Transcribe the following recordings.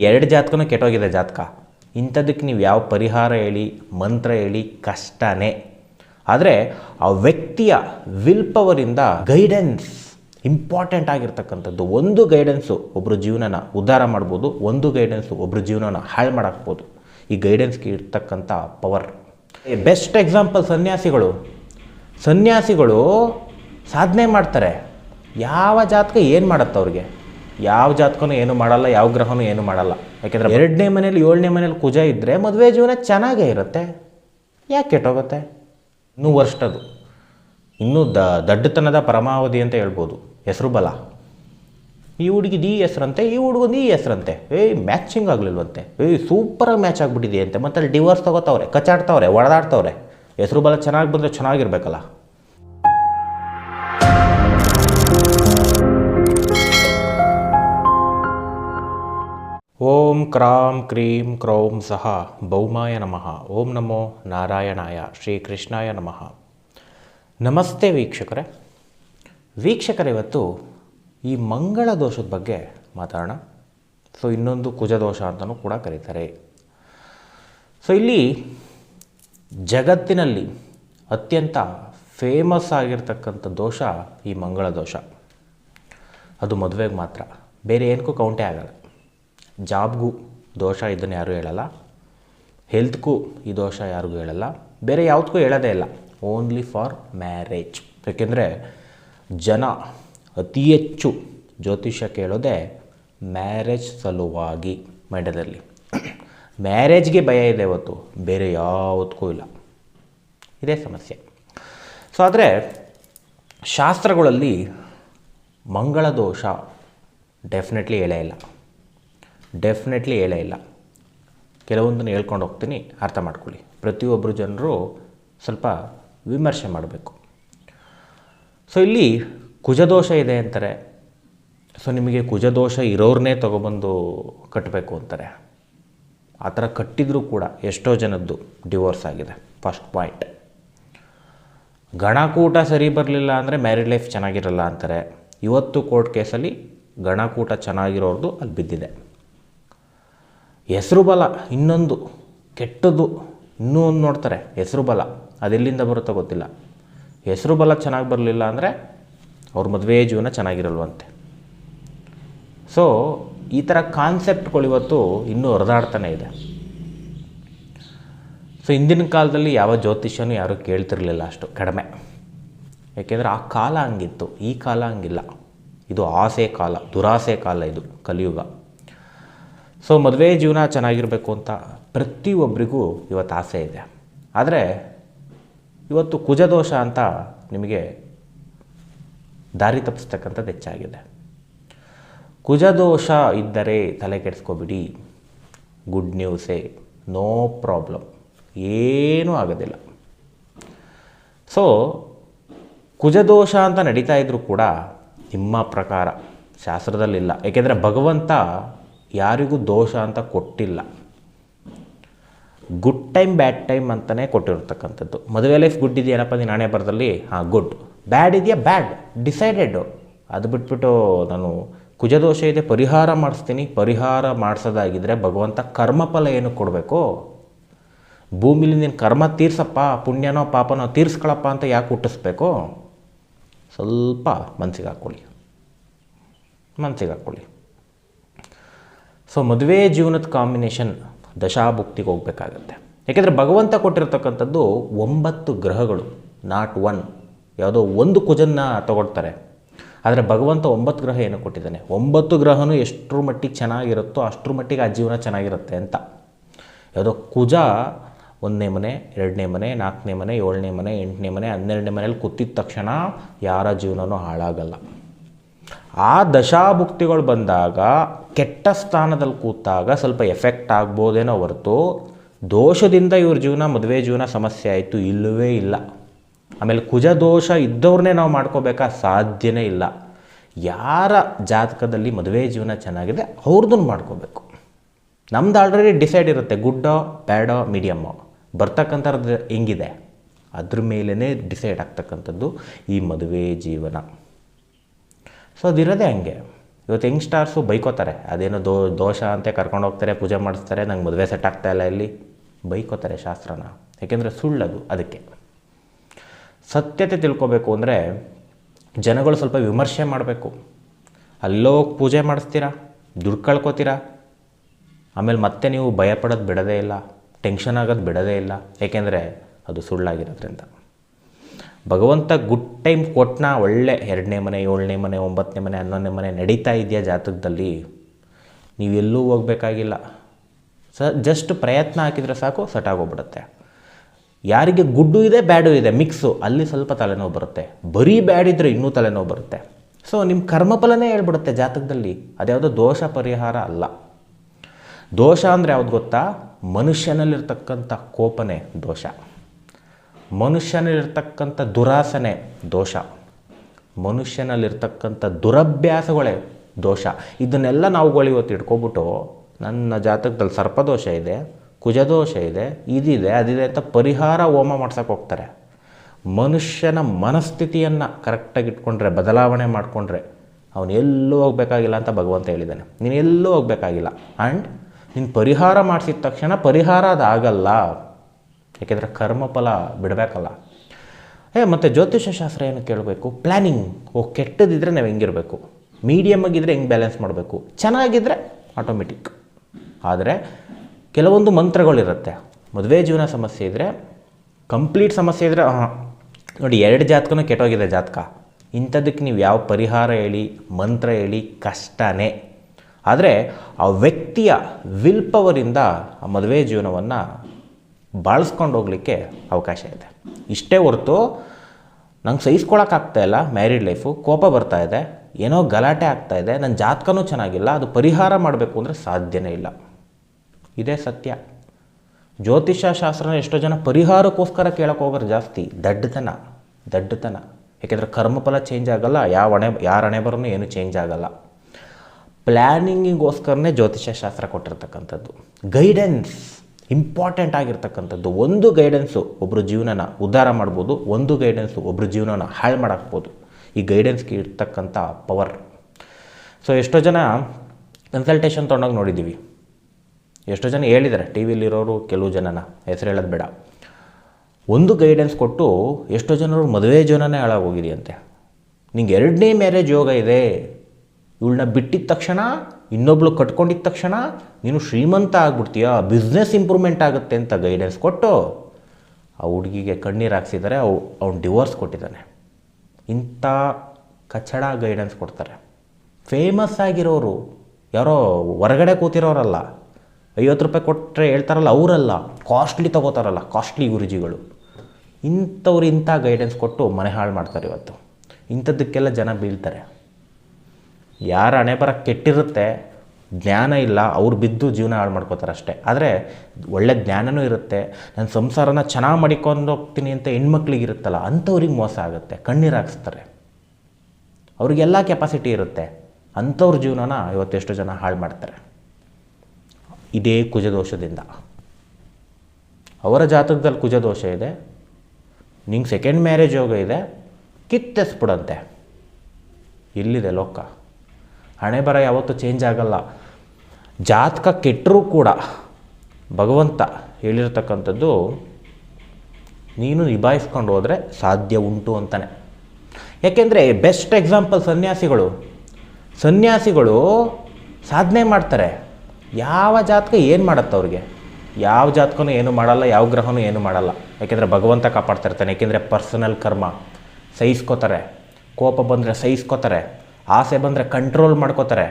ಎರಡು ಜಾತಕನೂ ಕೆಟ್ಟೋಗಿದೆ ಜಾತಕ. ಇಂಥದಕ್ಕೆ ನೀವು ಯಾವ ಪರಿಹಾರ ಹೇಳಿ, ಮಂತ್ರ ಹೇಳಿ, ಕಷ್ಟನೇ. ಆದರೆ ಆ ವ್ಯಕ್ತಿಯ ವಿಲ್ ಪವರಿಂದ ಗೈಡೆನ್ಸ್ ಇಂಪಾರ್ಟೆಂಟ್ ಆಗಿರ್ತಕ್ಕಂಥದ್ದು. ಒಂದು ಗೈಡೆನ್ಸು ಒಬ್ಬರು ಜೀವನನ ಉದ್ಧಾರ ಮಾಡ್ಬೋದು, ಒಂದು ಗೈಡೆನ್ಸು ಒಬ್ಬರು ಜೀವನನ ಹಾಳು ಮಾಡಾಕ್ಬೋದು. ಈ ಗೈಡೆನ್ಸ್ಗೆ ಇರ್ತಕ್ಕಂಥ ಪವರ್. ಬೆಸ್ಟ್ ಎಕ್ಸಾಂಪಲ್ ಸನ್ಯಾಸಿಗಳು. ಸನ್ಯಾಸಿಗಳು ಸಾಧನೆ ಮಾಡ್ತಾರೆ. ಯಾವ ಜಾತಕ ಏನು ಮಾಡುತ್ತೆ ಅವ್ರಿಗೆ? ಯಾವ ಜಾತಕನೂ ಏನು ಮಾಡಲ್ಲ, ಯಾವ ಗ್ರಹನೂ ಏನು ಮಾಡಲ್ಲ. ಯಾಕೆಂದರೆ ಎರಡನೇ ಮನೇಲಿ ಏಳನೇ ಮನೇಲಿ ಕುಜ ಇದ್ದರೆ ಮದುವೆ ಜೀವನ ಚೆನ್ನಾಗೇ ಇರುತ್ತೆ. ಯಾಕೆ ಕೆಟ್ಟೋಗುತ್ತೆ? ಇನ್ನೂ ವರ್ಷದ್ದು. ಇನ್ನೂ ದ, ದಡ್ಡತನದ ಪರಮಾವಧಿ ಅಂತ ಹೇಳ್ಬೋದು. ಹೆಸರು ಬಲ. ಈ ಹುಡುಗಿದು ಈ ಹೆಸ್ರಂತೆ, ಈ ಹುಡುಗಂದು ಈ ಹೆಸ್ರಂತೆ. ಏಯ್ ಮ್ಯಾಚಿಂಗ್ ಆಗಲಿಲ್ವಂತೆ. ಏಯ್ ಸೂಪರಾಗಿ ಮ್ಯಾಚ್ ಆಗಿಬಿಟ್ಟಿದೆಯಂತೆ. ಮತ್ತೆ ಅಲ್ಲಿ ಡಿವೋರ್ಸ್ ತಗೋತಾವ್ರೆ, ಕಚ್ಚಾಡ್ತಾವ್ರೆ ಹೊಡೆದಾಡ್ತಾವ್ರೆ ಹೆಸರು ಬಲ ಚೆನ್ನಾಗಿ ಬಂದರೆ ಚೆನ್ನಾಗಿರ್ಬೇಕಲ್ಲ. ಓಂ ಕ್ರಾಂ ಕ್ರೀಂ ಕ್ರೌಂ ಸಹ ಭೌಮಾಯ ನಮಃ. ಓಂ ನಮೋ ನಾರಾಯಣಾಯ ಶ್ರೀ ಕೃಷ್ಣಾಯ ನಮಃ. ನಮಸ್ತೆ ವೀಕ್ಷಕರೇ. ವೀಕ್ಷಕರೇ, ಇವತ್ತು ಈ ಮಂಗಳ ದೋಷದ ಬಗ್ಗೆ ಮಾತಾಡೋಣ. ಸೊ, ಇನ್ನೊಂದು ಕುಜದೋಷ ಅಂತಲೂ ಕೂಡ ಕರೀತಾರೆ. ಸೊ, ಇಲ್ಲಿ ಜಗತ್ತಿನಲ್ಲಿ ಅತ್ಯಂತ ಫೇಮಸ್ ಆಗಿರ್ತಕ್ಕಂಥ ದೋಷ ಈ ಮಂಗಳ ದೋಷ. ಅದು ಮದುವೆಗೆ ಮಾತ್ರ. ಬೇರೆ ಏನಕ್ಕೂ ಕೌಂಟೇ ಆಗಲ್ಲ. ಜಾಬ್ಗೂ ದೋಷ ಇದನ್ನು ಯಾರೂ ಹೇಳಲ್ಲ. ಹೆಲ್ತ್ಗೂ ಈ ದೋಷ ಯಾರಿಗೂ ಹೇಳಲ್ಲ. ಬೇರೆ ಯಾವುದಕ್ಕೂ ಹೇಳೋದೇ ಇಲ್ಲ. ಓನ್ಲಿ ಫಾರ್ ಮ್ಯಾರೇಜ್ ಏಕೆಂದರೆ ಜನ ಅತಿ ಹೆಚ್ಚು ಜ್ಯೋತಿಷ್ಯ ಕೇಳೋದೆ ಮ್ಯಾರೇಜ್ ಸಲುವಾಗಿ ಮಂಡ್ಯದಲ್ಲಿ ಮ್ಯಾರೇಜ್ಗೆ ಭಯ ಇದೆ ಇವತ್ತು. ಬೇರೆ ಯಾವುದಕ್ಕೂ ಇಲ್ಲ. ಇದೇ ಸಮಸ್ಯೆ. ಸೊ ಆದರೆ ಶಾಸ್ತ್ರಗಳಲ್ಲಿ ಮಂಗಳ ದೋಷ ಡೆಫಿನೆಟ್ಲಿ ಹೇಳೇ ಇಲ್ಲ. ಡೆಫಿನೆಟ್ಲಿ ಹೇಳೇ ಇಲ್ಲ. ಕೆಲವೊಂದನ್ನು ಹೇಳ್ಕೊಂಡು ಹೋಗ್ತೀನಿ, ಅರ್ಥ ಮಾಡ್ಕೊಳ್ಳಿ. ಪ್ರತಿಯೊಬ್ಬರು ಜನರು ಸ್ವಲ್ಪ ವಿಮರ್ಶೆ ಮಾಡಬೇಕು. ಸೊ ಇಲ್ಲಿ ಕುಜದೋಷ ಇದೆ ಅಂತಾರೆ. ಸೊ ನಿಮಗೆ ಕುಜದೋಷ ಇರೋರನ್ನೇ ತೊಗೊಬಂದು ಕಟ್ಟಬೇಕು ಅಂತಾರೆ. ಆ ಥರ ಕಟ್ಟಿದರೂ ಕೂಡ ಎಷ್ಟೋ ಜನದ್ದು ಡಿವೋರ್ಸ್ ಆಗಿದೆ. ಫಸ್ಟ್ ಪಾಯಿಂಟ್ ಗಣಕೂಟ ಸರಿ ಬರಲಿಲ್ಲ ಅಂದರೆ ಮ್ಯಾರಿಡ್ ಲೈಫ್ ಚೆನ್ನಾಗಿರಲ್ಲ ಅಂತಾರೆ. ಇವತ್ತು ಕೋರ್ಟ್ ಕೇಸಲ್ಲಿ ಗಣಕೂಟ ಚೆನ್ನಾಗಿರೋರ್ದು ಅಲ್ಲಿ ಬಿದ್ದಿದೆ. ಹೆಸರು ಬಲ, ಇನ್ನೊಂದು, ಕೆಟ್ಟದ್ದು, ಇನ್ನೂ ಒಂದು ನೋಡ್ತಾರೆ, ಹೆಸರು ಬಲ. ಅದೆಲ್ಲಿಂದ ಬರುತ್ತೋ ಗೊತ್ತಿಲ್ಲ. ಹೆಸರು ಬಲ ಚೆನ್ನಾಗಿ ಬರಲಿಲ್ಲ ಅಂದರೆ ಅವ್ರ ಮದುವೆ ಜೀವನ ಚೆನ್ನಾಗಿರಲ್ವಂತೆ. ಸೊ ಈ ಥರ ಕಾನ್ಸೆಪ್ಟ್ಗಳು ಇವತ್ತು ಇನ್ನೂ ಹೊರದಾಡ್ತಾನೆ ಇದೆ. ಸೊ ಹಿಂದಿನ ಕಾಲದಲ್ಲಿ ಯಾವ ಜ್ಯೋತಿಷ್ಯನೂ ಯಾರೂ ಕೇಳ್ತಿರಲಿಲ್ಲ ಅಷ್ಟು ಕಡಿಮೆ. ಯಾಕೆಂದರೆ ಆ ಕಾಲ ಹಂಗಿತ್ತು, ಈ ಕಾಲ ಹಂಗಿಲ್ಲ. ಇದು ಆಸೆ ಕಾಲ, ದುರಾಸೆ ಕಾಲ ಇದು ಕಲಿಯುಗ. ಸೊ ಮದುವೆ ಜೀವನ ಚೆನ್ನಾಗಿರಬೇಕು ಅಂತ ಪ್ರತಿಯೊಬ್ಬರಿಗೂ ಇವತ್ತು ಆಸೆ ಇದೆ. ಆದರೆ ಇವತ್ತು ಕುಜದೋಷ ಅಂತ ನಿಮಗೆ ದಾರಿ ತಪ್ಪಿಸ್ತಕ್ಕಂಥದ್ದು ಹೆಚ್ಚಾಗಿದೆ. ಕುಜದೋಷ ಇದ್ದರೆ ತಲೆ ಕೆಡಿಸ್ಕೋಬಿಡಿ. ಗುಡ್ ನ್ಯೂಸೇ ನೋ ಪ್ರಾಬ್ಲಮ್ ಏನೂ ಆಗೋದಿಲ್ಲ. ಸೊ ಕುಜದೋಷ ಅಂತ ನಡೀತಾ ಇದ್ದರೂ ಕೂಡ ನಿಮ್ಮ ಪ್ರಕಾರ ಶಾಸ್ತ್ರದಲ್ಲಿಲ್ಲ. ಏಕೆಂದರೆ ಭಗವಂತ ಯಾರಿಗೂ ದೋಷ ಅಂತ ಕೊಟ್ಟಿಲ್ಲ. ಗುಡ್ ಟೈಮ್ ಬ್ಯಾಡ್ ಟೈಮ್ ಅಂತಲೇ ಕೊಟ್ಟಿರ್ತಕ್ಕಂಥದ್ದು. ಮದುವೆ ಲೈಫ್ ಗುಡ್ ಇದೆಯೇನಪ್ಪ ನೀನು ನಾಣೆ ಬರದಲ್ಲಿ? ಹಾಂ ಗುಡ್ ಬ್ಯಾಡ್ ಇದೆಯಾ? ಬ್ಯಾಡ್ ಡಿಸೈಡೆಡ್ ಅದು ಬಿಟ್ಬಿಟ್ಟು ನಾನು ಕುಜದೋಷ ಇದೆ, ಪರಿಹಾರ ಮಾಡಿಸ್ತೀನಿ. ಪರಿಹಾರ ಮಾಡಿಸೋದಾಗಿದ್ದರೆ ಭಗವಂತ ಕರ್ಮಫಲ ಏನು ಕೊಡಬೇಕು? ಭೂಮಿಲಿ ನೀನು ಕರ್ಮ ತೀರ್ಸಪ್ಪ, ಪುಣ್ಯನೋ ಪಾಪನೋ ತೀರ್ಸ್ಕೊಳಪ್ಪ ಅಂತ ಯಾಕೆ ಹುಟ್ಟಿಸ್ಬೇಕು? ಸ್ವಲ್ಪ ಮನಸ್ಸಿಗೆ ಹಾಕ್ಕೊಳ್ಳಿ. ಮನಸ್ಸಿಗೆ ಹಾಕ್ಕೊಳ್ಳಿ. ಸೊ ಮದುವೆ ಜೀವನದ ಕಾಂಬಿನೇಷನ್ ದಶಾಭುಕ್ತಿಗೆ ಹೋಗಬೇಕಾಗತ್ತೆ. ಯಾಕೆಂದರೆ ಭಗವಂತ ಕೊಟ್ಟಿರತಕ್ಕಂಥದ್ದು ಒಂಬತ್ತು ಗ್ರಹಗಳು ನಾಟ್ ಒನ್ ಯಾವುದೋ ಒಂದು ಕುಜನ್ನ ತಗೊಳ್ತಾರೆ. ಆದರೆ ಭಗವಂತ ಒಂಬತ್ತು ಗ್ರಹ ಏನು ಕೊಟ್ಟಿದ್ದಾನೆ. ಒಂಬತ್ತು ಗ್ರಹನೂ ಎಷ್ಟರ ಮಟ್ಟಿಗೆ ಚೆನ್ನಾಗಿರುತ್ತೋ ಅಷ್ಟರ ಮಟ್ಟಿಗೆ ಆ ಜೀವನ ಚೆನ್ನಾಗಿರುತ್ತೆ ಅಂತ. ಯಾವುದೋ ಕುಜ ಒಂದನೇ ಮನೆ, ಎರಡನೇ ಮನೆ, ನಾಲ್ಕನೇ ಮನೆ, ಏಳನೇ ಮನೆ, ಎಂಟನೇ ಮನೆ, ಹನ್ನೆರಡನೇ ಮನೇಲಿ ಕೂತಿದ ತಕ್ಷಣ ಯಾರ ಜೀವನವೂ ಹಾಳಾಗಲ್ಲ. ಆ ದಶಾಭುಕ್ತಿಗಳು ಬಂದಾಗ ಕೆಟ್ಟ ಸ್ಥಾನದಲ್ಲಿ ಕೂತಾಗ ಸ್ವಲ್ಪ ಎಫೆಕ್ಟ್ ಆಗ್ಬೋದೇನೋ ಹೊರತು ದೋಷದಿಂದ ಇವ್ರ ಜೀವನ, ಮದುವೆ ಜೀವನ ಸಮಸ್ಯೆ ಆಯಿತು, ಇಲ್ಲವೇ ಇಲ್ಲ. ಆಮೇಲೆ ಕುಜ ದೋಷ ಇದ್ದವ್ರನ್ನೇ ನಾವು ಮಾಡ್ಕೋಬೇಕಾ? ಸಾಧ್ಯನೇ ಇಲ್ಲ. ಯಾರ ಜಾತಕದಲ್ಲಿ ಮದುವೆ ಜೀವನ ಚೆನ್ನಾಗಿದೆ ಅವ್ರದ್ದು ಮಾಡ್ಕೋಬೇಕು. ನಮ್ದು ಆಲ್ರೆಡಿ ಡಿಸೈಡ್ ಇರುತ್ತೆ, ಗುಡ್ಡೋ, ಬ್ಯಾಡೋ ಮೀಡಿಯಮ್ಮೋ ಬರ್ತಕ್ಕಂಥದ್ದು ಹೆಂಗಿದೆ? ಅದ್ರ ಮೇಲೇ ಡಿಸೈಡ್ ಆಗ್ತಕ್ಕಂಥದ್ದು ಈ ಮದುವೆ ಜೀವನ. ಸೊ ಅದಿರೋದೇ ಹಂಗೆ. ಇವತ್ತು ಯಂಗ್ಸ್ಟಾರ್ಸು ಬೈಕೋತಾರೆ. ಅದೇನೋ ದೋ, ದೋಷ ಅಂತ ಕರ್ಕೊಂಡು ಹೋಗ್ತಾರೆ, ಪೂಜೆ ಮಾಡಿಸ್ತಾರೆ, ನಂಗೆ ಮದುವೆ ಸೆಟ್ ಆಗ್ತಾಯಿಲ್ಲ ಇಲ್ಲ ಇಲ್ಲಿ. ಬೈಕೋತಾರೆ ಶಾಸ್ತ್ರನ. ಯಾಕೆಂದರೆ ಸುಳ್ಳದು ಅದಕ್ಕೆ. ಸತ್ಯತೆ ತಿಳ್ಕೊಬೇಕು ಅಂದರೆ ಜನಗಳು ಸ್ವಲ್ಪ ವಿಮರ್ಶೆ ಮಾಡಬೇಕು. ಅಲ್ಲೋಗಿ ಪೂಜೆ ಮಾಡಿಸ್ತೀರಾ? ದುಡ್ಡು ಕಳ್ಕೊತೀರಾ? ಆಮೇಲೆ ಮತ್ತೆ ನೀವು ಭಯಪಡೋದು ಬಿಡೋದೇ ಇಲ್ಲ. ಟೆನ್ಷನ್ ಆಗೋದು ಬಿಡೋದೇ ಇಲ್ಲ. ಏಕೆಂದರೆ ಅದು ಸುಳ್ಳಾಗಿರೋದ್ರಿಂದ. ಭಗವಂತ ಗುಡ್ ಟೈಮ್ ಕೊಟ್ಟನ ಒಳ್ಳೆ ಎರಡನೇ ಮನೆ, ಏಳನೇ ಮನೆ, ಒಂಬತ್ತನೇ ಮನೆ, ಹನ್ನೊಂದನೇ ಮನೆ ನಡೀತಾ ಇದೆಯಾ ಜಾತಕದಲ್ಲಿ? ನೀವೆಲ್ಲೂ ಹೋಗಬೇಕಾಗಿಲ್ಲ. ಸ ಜಸ್ಟ್ ಪ್ರಯತ್ನ ಹಾಕಿದರೆ ಸಾಕು, ಸೆಟ್ ಆಗೋಗ್ಬಿಡುತ್ತೆ. ಯಾರಿಗೆ ಗುಡ್ಡು ಇದೆ, ಬ್ಯಾಡು ಇದೆ ಮಿಕ್ಸು ಅಲ್ಲಿ ಸ್ವಲ್ಪ ತಲೆನೋವು ಬರುತ್ತೆ. ಬರೀ ಬ್ಯಾಡ್ ಇದ್ದರೆ ಇನ್ನೂ ತಲೆನೋವು ಬರುತ್ತೆ. ಸೊ ನಿಮ್ಮ ಕರ್ಮಫಲನೇ ಹೇಳ್ಬಿಡುತ್ತೆ ಜಾತಕದಲ್ಲಿ. ಅದ್ಯಾವುದೋ ದೋಷ ಪರಿಹಾರ ಅಲ್ಲ. ದೋಷ ಅಂದರೆ ಯಾವ್ದು ಗೊತ್ತಾ? ಮನುಷ್ಯನಲ್ಲಿರ್ತಕ್ಕಂಥ ಕೋಪನೆ ದೋಷ. ಮನುಷ್ಯನಲ್ಲಿರ್ತಕ್ಕಂಥ ದುರಾಸನೆ ದೋಷ. ಮನುಷ್ಯನಲ್ಲಿರ್ತಕ್ಕಂಥ ದುರಭ್ಯಾಸಗಳೇ ದೋಷ. ಇದನ್ನೆಲ್ಲ ನಾವುಗಳು ಇವತ್ತು ಇಟ್ಕೊಬಿಟ್ಟು ನನ್ನ ಜಾತಕದಲ್ಲಿ ಸರ್ಪದೋಷ ಇದೆ, ಕುಜದೋಷ ಇದೆ, ಇದಿದೆ, ಅದಿದೆ ಅಂತ ಪರಿಹಾರ ಹೋಮ ಮಾಡ್ಸೋಕೆ ಹೋಗ್ತಾರೆ. ಮನುಷ್ಯನ ಮನಸ್ಥಿತಿಯನ್ನು ಕರೆಕ್ಟಾಗಿ ಇಟ್ಕೊಂಡ್ರೆ, ಬದಲಾವಣೆ ಮಾಡಿಕೊಂಡ್ರೆ ಅವನು ಎಲ್ಲೂ ಹೋಗಬೇಕಾಗಿಲ್ಲ ಅಂತ ಭಗವಂತ ಹೇಳಿದ್ದಾನೆ. ನೀನು ಎಲ್ಲೂ ಹೋಗಬೇಕಾಗಿಲ್ಲ. ಆ್ಯಂಡ್ ನೀನು ಪರಿಹಾರ ಮಾಡಿಸಿದ ತಕ್ಷಣ ಪರಿಹಾರ ಅದಾಗಲ್ಲ. ಯಾಕೆಂದರೆ ಕರ್ಮಫಲ ಬಿಡಬೇಕಲ್ಲ. ಏ, ಮತ್ತು ಜ್ಯೋತಿಷ್ಯ ಶಾಸ್ತ್ರ ಏನು ಕೇಳಬೇಕು? ಪ್ಲ್ಯಾನಿಂಗ್ ಓ ಕೆಟ್ಟದಿದ್ದರೆ ನಾವು ಹೆಂಗಿರಬೇಕು? ಮೀಡಿಯಮ್ ಆಗಿದ್ದರೆ ಹೆಂಗೆ ಬ್ಯಾಲೆನ್ಸ್ ಮಾಡಬೇಕು? ಚೆನ್ನಾಗಿದ್ದರೆ ಆಟೋಮೆಟಿಕ್ ಆದರೆ ಕೆಲವೊಂದು ಮಂತ್ರಗಳಿರುತ್ತೆ. ಮದುವೆ ಜೀವನ ಸಮಸ್ಯೆ ಇದ್ದರೆ ಕಂಪ್ಲೀಟ್ ಸಮಸ್ಯೆ ಇದ್ದರೆ ನೋಡಿ ಎರಡು ಜಾತಕನೂ ಕೆಟ್ಟೋಗಿದೆ ಜಾತಕ. ಇಂಥದಕ್ಕೆ ನೀವು ಯಾವ ಪರಿಹಾರ ಹೇಳಿ, ಮಂತ್ರ ಹೇಳಿ, ಕಷ್ಟನೇ. ಆದರೆ ಆ ವ್ಯಕ್ತಿಯ ವಿಲ್ ಪವರಿಂದ ಆ ಮದುವೆ ಜೀವನವನ್ನು ಬಾಳಿಸ್ಕೊಂಡು ಹೋಗಲಿಕ್ಕೆ ಅವಕಾಶ ಇದೆ. ಇಷ್ಟೇ ಹೊರತು ನಂಗೆ ಸಹಿಸ್ಕೊಳಕ್ಕಾಗ್ತಾ ಇಲ್ಲ ಮ್ಯಾರಿಡ್ ಲೈಫು ಕೋಪ ಬರ್ತಾ ಇದೆ. ಏನೋ ಗಲಾಟೆ ಆಗ್ತಾ ಇದೆ. ನನ್ನ ಜಾತಕನೂ ಚೆನ್ನಾಗಿಲ್ಲ. ಅದು ಪರಿಹಾರ ಮಾಡಬೇಕು ಅಂದರೆ ಸಾಧ್ಯನೇ ಇಲ್ಲ. ಇದೇ ಸತ್ಯ. ಜ್ಯೋತಿಷ್ಯ ಶಾಸ್ತ್ರನ ಎಷ್ಟೋ ಜನ ಪರಿಹಾರಕ್ಕೋಸ್ಕರ ಕೇಳಕ್ಕೆ ಹೋಗೋರು ಜಾಸ್ತಿ. ದಡ್ಡತನ. ದಡ್ಡತನ. ಯಾಕೆಂದರೆ ಕರ್ಮಫಲ ಚೇಂಜ್ ಆಗಲ್ಲ. ಯಾವ ಅಣೆ ಯಾರ ಹಣೆ ಬರೋನು ಏನು ಚೇಂಜ್ ಆಗಲ್ಲ. ಪ್ಲ್ಯಾನಿಂಗಿಗೋಸ್ಕರನೇ ಜ್ಯೋತಿಷ್ಯ ಶಾಸ್ತ್ರ ಕೊಟ್ಟಿರ್ತಕ್ಕಂಥದ್ದು. ಗೈಡೆನ್ಸ್ ಇಂಪಾರ್ಟೆಂಟ್ ಆಗಿರ್ತಕ್ಕಂಥದ್ದು, ಒಂದು ಗೈಡೆನ್ಸು ಒಬ್ಬರು ಜೀವನನ ಉದ್ಧಾರ ಮಾಡ್ಬೋದು, ಒಂದು ಗೈಡೆನ್ಸು ಒಬ್ಬರು ಜೀವನನ ಹಾಳು ಮಾಡಾಕ್ಬೋದು. ಈ ಗೈಡೆನ್ಸ್ಗೆ ಇರ್ತಕ್ಕಂಥ ಪವರ್ ಸೊ ಎಷ್ಟೋ ಜನ ಕನ್ಸಲ್ಟೇಷನ್ ತೊಗೊಂಡೋಗಿ ನೋಡಿದ್ದೀವಿ ಎಷ್ಟೋ ಜನ ಹೇಳಿದ್ದಾರೆ ಟಿ ವಿಲಿರೋರು ಕೆಲವು ಜನನ, ಹೆಸರು ಹೇಳೋದು ಬೇಡ. ಒಂದು ಗೈಡೆನ್ಸ್ ಕೊಟ್ಟು ಎಷ್ಟೋ ಜನರು ಮದುವೆ ಜೀವನನೇ ಹಾಳಾಗೋಗಿದೆಯಂತೆ ನಿಂಗೆ ಎರಡನೇ ಮ್ಯಾರೇಜ್ ಯೋಗ ಇದೆ. ಇವಳನ್ನ ಬಿಟ್ಟಿದ ತಕ್ಷಣ ಇನ್ನೊಬ್ಳು ಕಟ್ಕೊಂಡಿದ್ದ ತಕ್ಷಣ, ನೀನು ಶ್ರೀಮಂತ ಆಗ್ಬಿಡ್ತೀಯ? ಬಿಸ್ನೆಸ್ ಇಂಪ್ರೂವ್ಮೆಂಟ್ ಆಗುತ್ತೆ ಅಂತ ಗೈಡೆನ್ಸ್ ಕೊಟ್ಟು ಆ ಹುಡುಗಿಗೆ ಕಣ್ಣೀರು ಹಾಕ್ಸಿದ್ದಾರೆ ಅವು, ಅವ್ನು ಡಿವೋರ್ಸ್ ಕೊಟ್ಟಿದ್ದಾನೆ. ಇಂಥ ಕಚ್ಚಡ ಗೈಡೆನ್ಸ್ ಕೊಡ್ತಾರೆ. ಫೇಮಸ್ ಆಗಿರೋರು, ಯಾರೋ ಹೊರಗಡೆ ಕೂತಿರೋರಲ್ಲ, ಐವತ್ತು ರೂಪಾಯಿ ಕೊಟ್ಟರೆ ಹೇಳ್ತಾರಲ್ಲ, ಅವರಲ್ಲ ಕಾಸ್ಟ್ಲಿ ತಗೋತಾರಲ್ಲ ಕಾಸ್ಟ್ಲಿ ಗುರುಜಿಗಳು. ಇಂಥವ್ರು ಇಂಥ ಗೈಡೆನ್ಸ್ ಕೊಟ್ಟು ಮನೆ ಹಾಳು ಮಾಡ್ತಾರೆ ಇವತ್ತು. ಇಂಥದ್ದಕ್ಕೆಲ್ಲ ಜನ ಬೀಳ್ತಾರೆ. ಯಾರ ಹಣೆ ಬರ ಕೆಟ್ಟಿರುತ್ತೆ, ಜ್ಞಾನ ಇಲ್ಲ, ಅವ್ರು ಬಿದ್ದು ಜೀವನ ಹಾಳು ಮಾಡ್ಕೋತಾರೆ ಅಷ್ಟೇ. ಆದರೆ ಒಳ್ಳೆ ಜ್ಞಾನವೂ ಇರುತ್ತೆ ನನ್ನ ಸಂಸಾರನ ಚೆನ್ನಾಗಿ ಮಾಡಿಕೊಂಡು ಹೋಗ್ತೀನಿ ಅಂತ ಹೆಣ್ಮಕ್ಳಿಗೆ ಇರುತ್ತಲ್ಲ, ಅಂಥವ್ರಿಗೆ ಮೋಸ ಆಗುತ್ತೆ, ಕಣ್ಣೀರು ಹಾಕ್ಸ್ತಾರೆ. ಅವ್ರಿಗೆಲ್ಲ ಕೆಪಾಸಿಟಿ ಇರುತ್ತೆ, ಅಂಥವ್ರ ಜೀವನನ ಇವತ್ತೆಷ್ಟು ಜನ ಹಾಳು ಮಾಡ್ತಾರೆ. ಇದೇ ಕುಜದೋಷದಿಂದ. ಅವರ ಜಾತಕದಲ್ಲಿ ಕುಜದೋಷ ಇದೆ, ನಿಂಗೆ ಸೆಕೆಂಡ್ ಮ್ಯಾರೇಜ್ ಯೋಗ ಇದೆ, ಕಿತ್ತೆಸ್ಬಿಡಂತೆ. ಇಲ್ಲಿದೆ ಲೋಕ? ಹಣೆ ಬರ ಯಾವತ್ತೂ ಚೇಂಜ್ ಆಗಲ್ಲ. ಜಾತಕ ಕೆಟ್ಟರೂ ಕೂಡ ಭಗವಂತ ಹೇಳಿರ್ತಕ್ಕಂಥದ್ದು ನೀನು ನಿಭಾಯಿಸ್ಕೊಂಡು ಹೋದರೆ ಸಾಧ್ಯ ಉಂಟು ಅಂತಾನೆ. ಯಾಕೆಂದರೆ ಬೆಸ್ಟ್ ಎಕ್ಸಾಂಪಲ್ ಸನ್ಯಾಸಿಗಳು. ಸನ್ಯಾಸಿಗಳು ಸಾಧನೆ ಮಾಡ್ತಾರೆ. ಯಾವ ಜಾತಕ ಏನು ಮಾಡುತ್ತೆ ಅವ್ರಿಗೆ? ಯಾವ ಜಾತಕನೂ ಏನು ಮಾಡಲ್ಲ, ಯಾವ ಗ್ರಹನೂ ಏನು ಮಾಡಲ್ಲ. ಯಾಕೆಂದರೆ ಭಗವಂತ ಕಾಪಾಡ್ತಾ ಇರ್ತಾನೆ. ಯಾಕೆಂದರೆ ಪರ್ಸನಲ್ ಕರ್ಮ. ಸಹಿಸ್ಕೋತಾರೆ. ಕೋಪ ಬಂದರೆ ಸಹಿಸ್ಕೋತಾರೆ. ಆಸೆ ಬಂದರೆ ಕಂಟ್ರೋಲ್ ಮಾಡ್ಕೋತಾರೆ.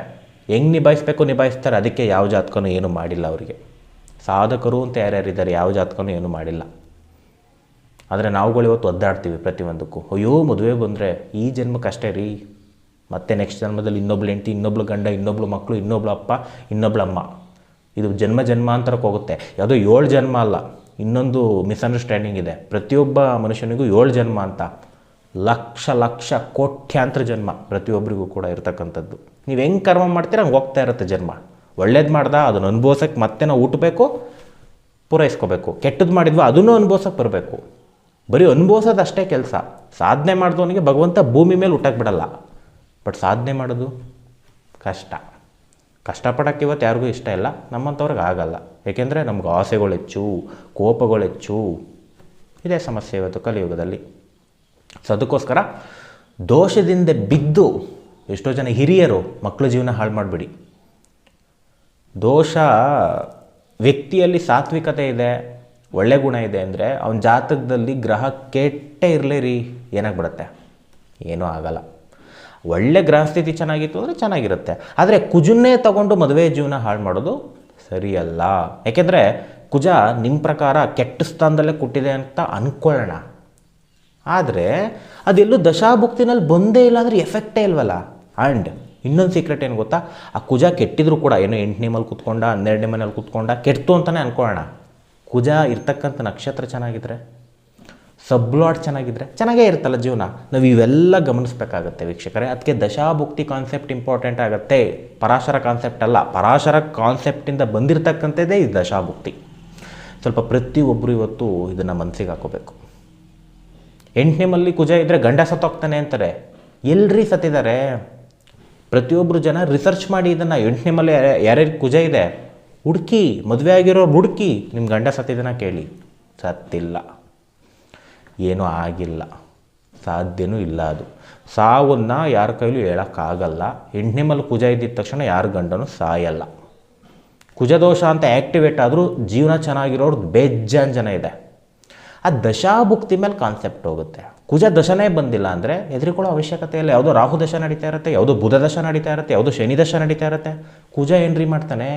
ಹೆಂಗೆ ನಿಭಾಯಿಸ್ಬೇಕು ನಿಭಾಯಿಸ್ತಾರೆ, ಅದಕ್ಕೆ ಯಾವ ಜಾತಕನೂ ಏನು ಮಾಡಿಲ್ಲ ಅವರಿಗೆ. ಸಾಧಕರು ಅಂತ ಯಾರ್ಯಾರಿದ್ದಾರೆ, ಯಾವ ಜಾತಕನೂ ಏನು ಮಾಡಿಲ್ಲ. ಆದರೆ ನಾವುಗಳು ಇವತ್ತು ಒದ್ದಾಡ್ತೀವಿ ಪ್ರತಿಯೊಂದಕ್ಕೂ. ಅಯ್ಯೋ, ಮದುವೆ ಬಂದರೆ ಈ ಜನ್ಮಕ್ಕೆ ಅಷ್ಟೇ ರೀ. ಮತ್ತೆ ನೆಕ್ಸ್ಟ್ ಜನ್ಮದಲ್ಲಿ ಇನ್ನೊಬ್ಳು ಹೆಂಡತಿ, ಇನ್ನೊಬ್ಳು ಗಂಡ, ಇನ್ನೊಬ್ಳು ಮಕ್ಕಳು ಇನ್ನೊಬ್ಳು ಅಪ್ಪ, ಇನ್ನೊಬ್ಳು ಅಮ್ಮ. ಇದು ಜನ್ಮ ಜನ್ಮಾಂತರಕ್ಕೆ ಹೋಗುತ್ತೆ. ಯಾವುದೋ ಏಳು ಜನ್ಮ ಅಲ್ಲ, ಇನ್ನೊಂದು ಮಿಸ್ಅಂಡರ್ಸ್ಟ್ಯಾಂಡಿಂಗ್ ಇದೆ. ಪ್ರತಿಯೊಬ್ಬ ಮನುಷ್ಯನಿಗೂ ಏಳು ಜನ್ಮ ಅಂತ. ಲಕ್ಷ ಲಕ್ಷ ಕೋಟ್ಯಾಂತರ ಜನ್ಮ ಪ್ರತಿಯೊಬ್ಬರಿಗೂ ಕೂಡ ಇರತಕ್ಕಂಥದ್ದು. ನೀವು ಹೆಂಗೆ ಕರ್ಮ ಮಾಡ್ತೀರ ಹಂಗೆ ಹೋಗ್ತಾ ಇರುತ್ತೆ ಜನ್ಮ. ಒಳ್ಳೇದು ಮಾಡ್ದ, ಅದನ್ನು ಅನುಭವಿಸೋಕ್ಕೆ ಮತ್ತೆ ನಾವು ಹುಟ್ಟಬೇಕು ಪೂರೈಸ್ಕೋಬೇಕು. ಕೆಟ್ಟದ್ದು ಮಾಡಿದ್ವಿ, ಅದನ್ನು ಅನುಭವಿಸೋಕೆ ಬರಬೇಕು. ಬರೀ ಅನುಭವಿಸೋದು ಅಷ್ಟೇ ಕೆಲಸ. ಸಾಧನೆ ಮಾಡಿದವನಿಗೆ ಭಗವಂತ ಭೂಮಿ ಮೇಲೆ ಹುಟ್ಟಕ್ಕೆ ಬಿಡಲ್ಲ. ಬಟ್ ಸಾಧನೆ ಮಾಡೋದು ಕಷ್ಟ. ಕಷ್ಟಪಡೋಕ್ಕೆ ಇವತ್ತು ಯಾರಿಗೂ ಇಷ್ಟ ಇಲ್ಲ ನಮ್ಮಂಥವ್ರಿಗೆ ಆಗಲ್ಲ. ಏಕೆಂದರೆ ನಮ್ಗೆ ಆಸೆಗಳು ಹೆಚ್ಚು, ಕೋಪಗಳು ಹೆಚ್ಚು. ಇದೇ ಸಮಸ್ಯೆ ಇವತ್ತು ಕಲಿಯುಗದಲ್ಲಿ. ಸೊ ಅದಕ್ಕೋಸ್ಕರ ದೋಷದಿಂದ ಬಿದ್ದು ಎಷ್ಟೋ ಜನ ಹಿರಿಯರು ಮಕ್ಕಳ ಜೀವನ ಹಾಳು ಮಾಡಿಬಿಡಿ. ದೋಷ ವ್ಯಕ್ತಿಯಲ್ಲಿ ಸಾತ್ವಿಕತೆ ಇದೆ, ಒಳ್ಳೆ ಗುಣ ಇದೆ ಅಂದರೆ ಅವನ ಜಾತಕದಲ್ಲಿ ಗ್ರಹ ಕೆಟ್ಟೇ ಇರಲೇ ರೀ, ಏನಾಗ್ಬಿಡುತ್ತೆ? ಏನೂ ಆಗಲ್ಲ. ಒಳ್ಳೆ ಗ್ರಹ ಸ್ಥಿತಿ ಚೆನ್ನಾಗಿತ್ತು ಅಂದರೆ ಚೆನ್ನಾಗಿರುತ್ತೆ. ಆದರೆ ಕುಜನ್ನೇ ತಗೊಂಡು ಮದುವೆ ಜೀವನ ಹಾಳು ಮಾಡೋದು ಸರಿಯಲ್ಲ. ಯಾಕೆಂದರೆ ಕುಜ ನಿಮ್ಮ ಪ್ರಕಾರ ಕೆಟ್ಟ ಸ್ಥಾನದಲ್ಲೇ ಕೊಟ್ಟಿದೆ ಅಂತ ಅಂದ್ಕೊಳ್ಳೋಣ ಆದರೆ ಅದೆಲ್ಲೂ ದಶಾಭುಕ್ತಿನಲ್ಲಿ ಬಂದೇ ಇಲ್ಲ ಅಂದರೆ ಎಫೆಕ್ಟೇ ಇಲ್ವಲ್ಲ? ಆ್ಯಂಡ್ ಇನ್ನೊಂದು ಸೀಕ್ರೆಟ್ ಏನು ಗೊತ್ತಾ? ಆ ಕುಜ ಕೆಟ್ಟಿದ್ರು ಕೂಡ, ಏನೋ ಎಂಟನೇ ಮೇಲೆ ಕೂತ್ಕೊಂಡ, ಹನ್ನೆರಡನೇ ಮನೇಲಿ ಕುತ್ಕೊಂಡ ಕೆಟ್ಟು ಅಂತಲೇ ಅನ್ಕೊಳ್ಳೋಣ. ಕುಜ ಇರ್ತಕ್ಕಂಥ ನಕ್ಷತ್ರ ಚೆನ್ನಾಗಿದ್ರೆ? ಸಬ್ಲಾಟ್ ಚೆನ್ನಾಗಿದ್ರೆ? ಚೆನ್ನಾಗೇ ಇರುತ್ತಲ್ಲ ಜೀವನ. ನಾವು ಇವೆಲ್ಲ ಗಮನಿಸ್ಬೇಕಾಗತ್ತೆ ವೀಕ್ಷಕರೇ. ಅದಕ್ಕೆ ದಶಾಭುಕ್ತಿ ಕಾನ್ಸೆಪ್ಟ್ ಇಂಪಾರ್ಟೆಂಟ್ ಆಗುತ್ತೆ. ಪರಾಶರ ಕಾನ್ಸೆಪ್ಟ್ ಅಲ್ಲ. ಪರಾಶರ ಕಾನ್ಸೆಪ್ಟಿಂದ ಬಂದಿರತಕ್ಕಂಥದ್ದೇ ಈ ದಶಾಭುಕ್ತಿ. ಸ್ವಲ್ಪ ಪ್ರತಿಯೊಬ್ಬರು ಇವತ್ತು ಇದನ್ನು ಮನಸ್ಸಿಗೆ ಹಾಕೋಬೇಕು. ಎಂಟನೇ ಮಲ್ಲಿ ಕುಜ ಇದ್ದರೆ ಗಂಡ ಸತ್ತೋಗ್ತಾನೆ ಅಂತಾರೆ. ಎಲ್ರಿ ಸತ್ತಿದ್ದಾರೆ ಪ್ರತಿಯೊಬ್ಬರು ಜನ ರಿಸರ್ಚ್ ಮಾಡಿ ಇದನ್ನು ಎಂಟನೇ ಮಲ್ಲಿ ಯಾರ್ಯಾರು ಕುಜ ಇದೆ? ಹುಡುಕಿ, ಮದುವೆ ಆಗಿರೋರು ಹುಡುಕಿ ನಿಮ್ಮ ಗಂಡ ಸತ್ತಿದನ ಕೇಳಿ. ಸತ್ತಿಲ್ಲ. ಏನೂ ಆಗಿಲ್ಲ. ಸಾಧ್ಯನೂ ಇಲ್ಲ ಅದು. ಸಾವನ್ನ ಯಾರ ಕೈಲೂ ಹೇಳೋಕ್ಕಾಗಲ್ಲ. ಎಂಟನೇ ಮಲ್ಲಿ ಕುಜ ಇದ್ದಿದ್ದ ತಕ್ಷಣ ಯಾರ ಗಂಡನೂ ಸಾಯಲ್ಲ. ಕುಜದೋಷ ಅಂತ ಆ್ಯಕ್ಟಿವೇಟ್ ಆದರೂ ಜೀವನ ಚೆನ್ನಾಗಿರೋರು ಬೇಜಾನ್ ಜನ ಇದೆ. ಆ ದಶಾಭುಕ್ತಿ ಮೇಲೆ ಕಾನ್ಸೆಪ್ಟ್ ಹೋಗುತ್ತೆ. ಕುಜ ದಶನೇ ಬಂದಿಲ್ಲ ಅಂದರೆ ಹೆದರಿಕೊಳ್ಳೋ ಅವಶ್ಯಕತೆ ಇಲ್ಲ. ಯಾವುದೋ ರಾಹು ದಶ ನಡೀತಾ ಇರುತ್ತೆ, ಯಾವುದೋ ಬುಧ ದಶ ನಡೀತಾ ಇರುತ್ತೆ, ಯಾವುದೋ ಶನಿ ದಶ ನಡೀತಾ ಇರುತ್ತೆ. ಕುಜ ಏನ್ರಿ ಮಾಡ್ತಾನೆ,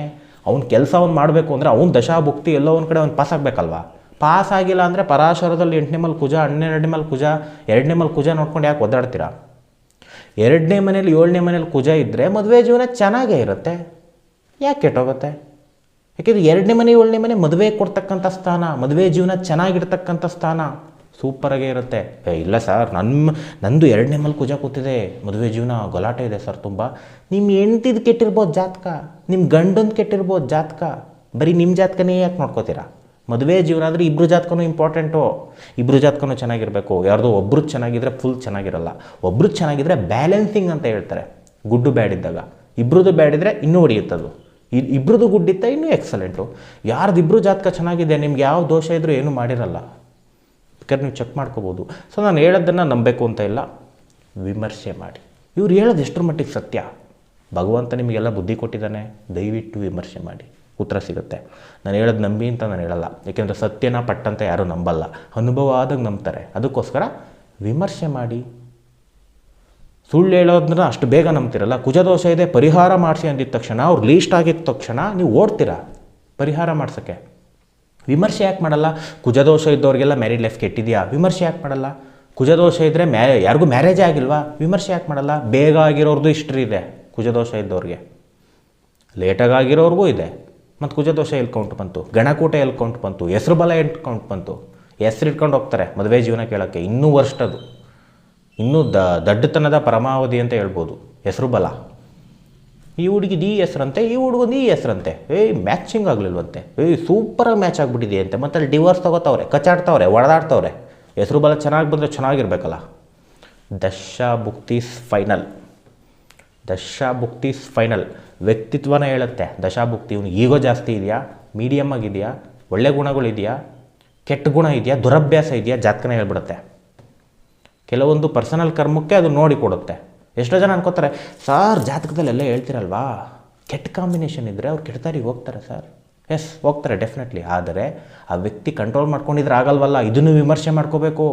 ಅವ್ನ ಕೆಲಸ ಅವ್ನು ಮಾಡಬೇಕು ಅಂದರೆ ಅವ್ನ ದಶಾಭುಕ್ತಿ ಎಲ್ಲೋ ಒಂದು ಕಡೆ ಅವ್ನು ಪಾಸ್ ಆಗಬೇಕಲ್ವಾ? ಪಾಸ್ ಆಗಿಲ್ಲ ಅಂದರೆ ಪರಾಶರದಲ್ಲಿ ಎಂಟನೇ ಮೇಲೆ ಕುಜ, ಹನ್ನೆರಡನೇ ಮೇಲೆ ಕುಜ, ಎರಡನೇ ಮೇಲೆ ಕುಜ ನೋಡ್ಕೊಂಡು ಯಾಕೆ ಒದ್ದಾಡ್ತೀರಾ? ಎರಡನೇ ಮನೇಲಿ ಏಳನೇ ಮನೇಲಿ ಕುಜ ಇದ್ದರೆ ಮದುವೆ ಜೀವನ ಚೆನ್ನಾಗೇ ಇರುತ್ತೆ. ಯಾಕೆ ಕೆಟ್ಟೋಗುತ್ತೆ? ಯಾಕೆಂದರೆ ಎರಡನೇ ಮನೆ, ಏಳನೇ ಮನೆ ಮದುವೆ ಕೊಡ್ತಕ್ಕಂಥ ಸ್ಥಾನ, ಮದುವೆ ಜೀವನ ಚೆನ್ನಾಗಿರ್ತಕ್ಕಂಥ ಸ್ಥಾನ ಸೂಪರಾಗೇ ಇರುತ್ತೆ. ಏ, ಇಲ್ಲ ಸರ್ ನನ್ನ ನಂದು ಎರಡನೇ ಮಲ್ ಕುಜ ಕೂತಿದೆ, ಮದುವೆ ಜೀವನ ಗಲಾಟೆ ಇದೆ ಸರ್ ತುಂಬ. ನಿಮ್ಮ ಹೆಂಡ್ತಿದು ಕೆಟ್ಟಿರ್ಬೋದು ಜಾತಕ ನಿಮ್ಮ ಗಂಡಂದು ಕೆಟ್ಟಿರ್ಬೋದು ಜಾತಕ, ಬರೀ ನಿಮ್ಮ ಜಾತಕನೇ ಯಾಕೆ ನೋಡ್ಕೋತೀರಾ? ಮದುವೆ ಜೀವನ ಆದರೆ ಇಬ್ಬರು ಜಾತಕನೂ ಇಂಪಾರ್ಟೆಂಟು ಇಬ್ಬರು ಜಾತಕನೂ ಚೆನ್ನಾಗಿರಬೇಕು, ಯಾರ್ದೋ ಒಬ್ರು ಚೆನ್ನಾಗಿದ್ರೆ ಫುಲ್ ಚೆನ್ನಾಗಿರಲ್ಲ. ಒಬ್ರು ಚೆನ್ನಾಗಿದ್ರೆ ಬ್ಯಾಲೆನ್ಸಿಂಗ್ ಅಂತ ಹೇಳ್ತಾರೆ, ಗುಡ್ಡು ಬ್ಯಾಡ್ ಇದ್ದಾಗ ಬ್ಯಾಡಿದ್ರೆ ಇನ್ನೂ ಹೊಡಿಯುತ್ತದು. ಇ ಇಬ್ರದ್ದು ಗುಡ್ಡಿತ್ತ ಇನ್ನೂ ಎಕ್ಸಲೆಂಟು ಯಾರ್ದು ಇಬ್ಬರು ಜಾತಕ ಚೆನ್ನಾಗಿದೆ, ನಿಮ್ಗೆ ಯಾವ ದೋಷ ಇದ್ರೂ ಏನೂ ಮಾಡಿರಲ್ಲ. ಬೇಕಾದ್ರೆ ನೀವು ಚೆಕ್ ಮಾಡ್ಕೋಬೋದು. ಸೊ ನಾನು ಹೇಳೋದನ್ನು ನಂಬಬೇಕು ಅಂತ ಇಲ್ಲ. ವಿಮರ್ಶೆ ಮಾಡಿ. ಇವ್ರು ಹೇಳೋದು ಎಷ್ಟರ ಮಟ್ಟಿಗೆ ಸತ್ಯ? ಭಗವಂತ ನಿಮಗೆಲ್ಲ ಬುದ್ಧಿ ಕೊಟ್ಟಿದ್ದಾನೆ. ದಯವಿಟ್ಟು ವಿಮರ್ಶೆ ಮಾಡಿ. ಉತ್ತರ ಸಿಗುತ್ತೆ. ನಾನು ಹೇಳೋದು ನಂಬಿ ಅಂತ ನಾನು ಹೇಳಲ್ಲ. ಏಕೆಂದರೆ ಸತ್ಯನ ಪಟ್ಟಂತ ಯಾರೂ ನಂಬಲ್ಲ. ಅನುಭವ ಆದಾಗ ನಂಬ್ತಾರೆ. ಅದಕ್ಕೋಸ್ಕರ ವಿಮರ್ಶೆ ಮಾಡಿ. ಸುಳ್ಳು ಹೇಳೋದನ್ನ ಅಷ್ಟು ಬೇಗ ನಂಬ್ತಿರಲ್ಲ. ಕುಜದೋಷ ಇದೆ, ಪರಿಹಾರ ಮಾಡಿಸಿ ಅಂದಿದ್ದ ತಕ್ಷಣ, ಅವ್ರು ಲೀಸ್ಟ್ ಆಗಿದ್ದ ತಕ್ಷಣ ನೀವು ಓಡ್ತೀರಾ? ಪರಿಹಾರ ಮಾಡ್ಸೋಕ್ಕೆ. ವಿಮರ್ಶೆ ಯಾಕೆ ಮಾಡಲ್ಲ? ಕುಜದೋಷ ಇದ್ದವ್ರಿಗೆಲ್ಲ ಮ್ಯಾರಿಡ್ ಲೈಫ್ ಕೆಟ್ಟಿದೆಯಾ? ವಿಮರ್ಶೆ ಯಾಕೆ ಮಾಡಲ್ಲ? ಕುಜದೋಷ ಇದ್ದರೆ ಮ್ಯಾ, ಯಾರಿಗೂ ಮ್ಯಾರೇಜೇ ಆಗಿಲ್ವಾ? ವಿಮರ್ಶೆ ಯಾಕೆ ಮಾಡಲ್ಲ? ಬೇಗ ಆಗಿರೋರ್ದು ಹಿಸ್ಟ್ರಿ ಇದೆ, ಕುಜದೋಷ ಇದ್ದವ್ರಿಗೆ ಲೇಟಾಗಿ ಆಗಿರೋರ್ಗೂ ಇದೆ. ಮತ್ತು ಕುಜದೋಷ ಎಲ್ಲಿ ಕೌಂಟ್ ಬಂತು? ಗಣಕೂಟ ಎಲ್ಲಿ ಕೌಂಟ್ ಬಂತು? ಹೆಸ್ರು ಬಲ ಎಲ್ಲಿ ಕೌಂಟ್ ಬಂತು? ಹೆಸ್ರು ಇಟ್ಕೊಂಡು ಹೋಗ್ತಾರೆ ಮದುವೆ ಜೀವನ ಕೇಳೋಕ್ಕೆ, ಇನ್ನೂ ವರ್ಷದ್ದು ಇನ್ನೂ ದ ದಡ್ಡತನದ ಪರಮಾವಧಿ ಅಂತ ಹೇಳ್ಬೋದು. ಹೆಸರು ಬಲ. ಈ ಹುಡುಗಿದು ಈ ಹೆಸ್ರಂತೆ, ಈ ಹುಡುಗಂದು ಈ ಹೆಸ್ರಂತೆ. ಏಯ್ ಮ್ಯಾಚಿಂಗ್ ಆಗಲಿಲ್ವಂತೆ. ಏಯ್ ಸೂಪರಾಗಿ ಮ್ಯಾಚ್ ಆಗಿಬಿಟ್ಟಿದೆ ಅಂತೆ. ಮತ್ತು ಅಲ್ಲಿ ಡಿವೋರ್ಸ್ ತಗೋತಾವ್ರೆ ಕಚಾಡ್ತಾವ್ರೆ ಒಡೆದಾಡ್ತವ್ರೆ. ಹೆಸರು ಬಲ ಚೆನ್ನಾಗಿ ಬಂದರೆ ಚೆನ್ನಾಗಿರ್ಬೇಕಲ್ಲ. ದಶಾಭುಕ್ತೀಸ್ ಫೈನಲ್. ದಶಾಭುಕ್ತೀಸ್ ಫೈನಲ್. ವ್ಯಕ್ತಿತ್ವನ ಹೇಳುತ್ತೆ. ದಶಾಭುಕ್ತಿ ಇವನು ಈಗೋ ಜಾಸ್ತಿ ಇದೆಯಾ? ಮೀಡಿಯಮ್ ಆಗಿದೆಯಾ? ಒಳ್ಳೆ ಗುಣಗಳಿದೆಯಾ? ಕೆಟ್ಟ ಗುಣ ಇದೆಯಾ? ದುರಭ್ಯಾಸ ಇದೆಯಾ? ಜಾತಕನೇ ಹೇಳ್ಬಿಡುತ್ತೆ. ಕೆಲವೊಂದು ಪರ್ಸನಲ್ ಕರ್ಮಕ್ಕೆ ಅದು ನೋಡಿ ಕೊಡುತ್ತೆ. ಎಷ್ಟೋ ಜನ ಅನ್ಕೋತಾರೆ, ಸರ್ ಜಾತಕದಲ್ಲಿ ಎಲ್ಲ ಹೇಳ್ತಿರಲ್ವಾ? ಕೆಟ್ಟ ಕಾಂಬಿನೇಷನ್ ಇದ್ದರೆ ಅವ್ರು ಕೆಟ್ಟದಾರಿಗೆ ಹೋಗ್ತಾರೆ ಸರ್. ಎಸ್ ಹೋಗ್ತಾರೆ ಡೆಫಿನೆಟ್ಲಿ ಆದರೆ ಆ ವ್ಯಕ್ತಿ ಕಂಟ್ರೋಲ್ ಮಾಡ್ಕೊಂಡಿದ್ರೆ ಆಗಲ್ವಲ್ಲ, ಇದನ್ನು ವಿಮರ್ಶೆ ಮಾಡ್ಕೋಬೇಕು.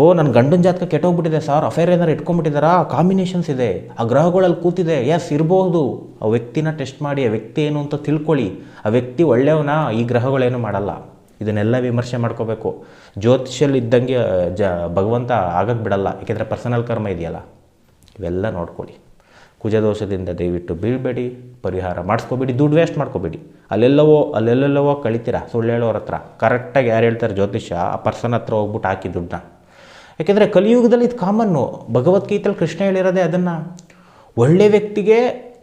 ಓ ನನ್ನ ಗಂಡನ ಜಾತಕ ಕೆಟ್ಟೋಗ್ಬಿಟ್ಟಿದೆ ಸರ್ ಅಫೇರ್ ಏನಾರು ಇಟ್ಕೊಂಡ್ಬಿಟ್ಟಿದ್ದಾರಾ ಕಾಂಬಿನೇಷನ್ಸ್ ಇದೆ. ಆ ಗ್ರಹಗಳಲ್ಲಿ ಕೂತಿದೆ. ಎಸ್ ಇರಬಹುದು ಆ ವ್ಯಕ್ತಿನ ಟೆಸ್ಟ್ ಮಾಡಿ, ಆ ವ್ಯಕ್ತಿ ಏನು ಅಂತ ತಿಳ್ಕೊಳ್ಳಿ. ಆ ವ್ಯಕ್ತಿ ಒಳ್ಳೆಯವನ? ಈ ಗ್ರಹಗಳೇನು ಮಾಡಲ್ಲ. ಇದನ್ನೆಲ್ಲ ವಿಮರ್ಶೆ ಮಾಡ್ಕೋಬೇಕು. ಜ್ಯೋತಿಷಲ್ಲಿ ಇದ್ದಂಗೆ ಜ, ಭಗವಂತ ಆಗಕ್ಕೆ ಬಿಡಲ್ಲ. ಯಾಕೆಂದರೆ ಪರ್ಸನಲ್ ಕರ್ಮ ಇದೆಯಲ್ಲ. ಇವೆಲ್ಲ ನೋಡ್ಕೊಳ್ಳಿ ಕುಜದೋಷದಿಂದ ದಯವಿಟ್ಟು ಬೀಳಬೇಡಿ, ಪರಿಹಾರ ಮಾಡಿಸ್ಕೋಬೇಡಿ, ದುಡ್ಡು ವೇಸ್ಟ್ ಮಾಡ್ಕೋಬೇಡಿ. ಅಲ್ಲೆಲ್ಲವೋ ಅಲ್ಲೆಲ್ಲೆಲ್ಲವೋ ಕಳಿತೀರಾ? ಸುಳ್ಳು ಹೇಳೋರ ಹತ್ರ. ಕರೆಕ್ಟಾಗಿ ಯಾರು ಹೇಳ್ತಾರೆ ಜ್ಯೋತಿಷ ಆ ಪರ್ಸನ್ ಹತ್ರ ಹೋಗ್ಬಿಟ್ಟು ಹಾಕಿ ದುಡ್ಡನ್ನ. ಯಾಕೆಂದರೆ ಕಲಿಯುಗದಲ್ಲಿ ಇದು ಕಾಮನ್ನು ಭಗವದ್ಗೀತೆಯಲ್ಲಿ ಕೃಷ್ಣ ಹೇಳಿರೋದೇ ಅದನ್ನು. ಒಳ್ಳೆ ವ್ಯಕ್ತಿಗೆ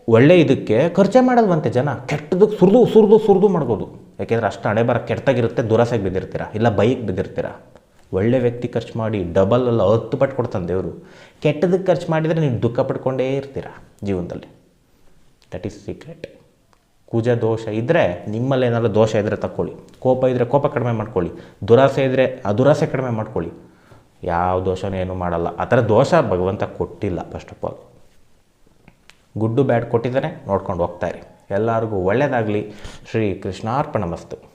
ಒಳ್ಳೆ ಇದಕ್ಕೆ ಖರ್ಚೆ ಮಾಡಲ್ವಂತೆ ಜನ. ಕೆಟ್ಟದಕ್ಕೆ ಸುರಿದು ಸುರಿದು ಸುರಿದು ಮಾಡ್ಬೋದು. ಯಾಕೆಂದರೆ ಅಷ್ಟು ಹಣೆ ಬರ ಕೆಟ್ಟಾಗಿರುತ್ತೆ ದುರಾಸೆಗೆ ಬಿದ್ದಿರ್ತೀರ? ಇಲ್ಲ ಬೈಕ್ ಬಿದ್ದಿರ್ತೀರ? ಒಳ್ಳೆ ವ್ಯಕ್ತಿ ಖರ್ಚು ಮಾಡಿ ಡಬಲ್ ಅಲ್ಲ ಹತ್ತು ಪಟ್ಟು ಕೊಡ್ತಾನೆ ದೇವರು. ಕೆಟ್ಟದಕ್ಕೆ ಖರ್ಚು ಮಾಡಿದರೆ ನೀವು ದುಃಖ ಪಡ್ಕೊಂಡೇ ಇರ್ತೀರ ಜೀವನದಲ್ಲಿ? ದಟ್ ಈಸ್ ಸೀಕ್ರೆಟ್ ಕುಜ ದೋಷ ಇದ್ದರೆ ನಿಮ್ಮಲ್ಲಿ ಏನಾದರೂ ದೋಷ ಇದ್ದರೆ ತಕ್ಕೊಳ್ಳಿ. ಕೋಪ ಇದ್ದರೆ ಕೋಪ ಕಡಿಮೆ ಮಾಡ್ಕೊಳ್ಳಿ. ದುರಾಸೆ ಇದ್ದರೆ ಆ ದುರಾಸೆ ಕಡಿಮೆ ಮಾಡ್ಕೊಳ್ಳಿ. ಯಾವ ದೋಷನೂ ಏನೂ ಮಾಡಲ್ಲ. ಆ ಥರ ದೋಷ ಭಗವಂತ ಕೊಟ್ಟಿಲ್ಲ first of all good bad ಕೊಟ್ಟಿದ್ದಾನೆ ನೋಡ್ಕೊಂಡು ಹೋಗ್ತಾ ಇರಿ. ಎಲ್ಲರಿಗೂ ಒಳ್ಳೆಯದಾಗಲಿ ಶ್ರೀ ಕೃಷ್ಣಾರ್ಪಣ ಮಸ್ತು.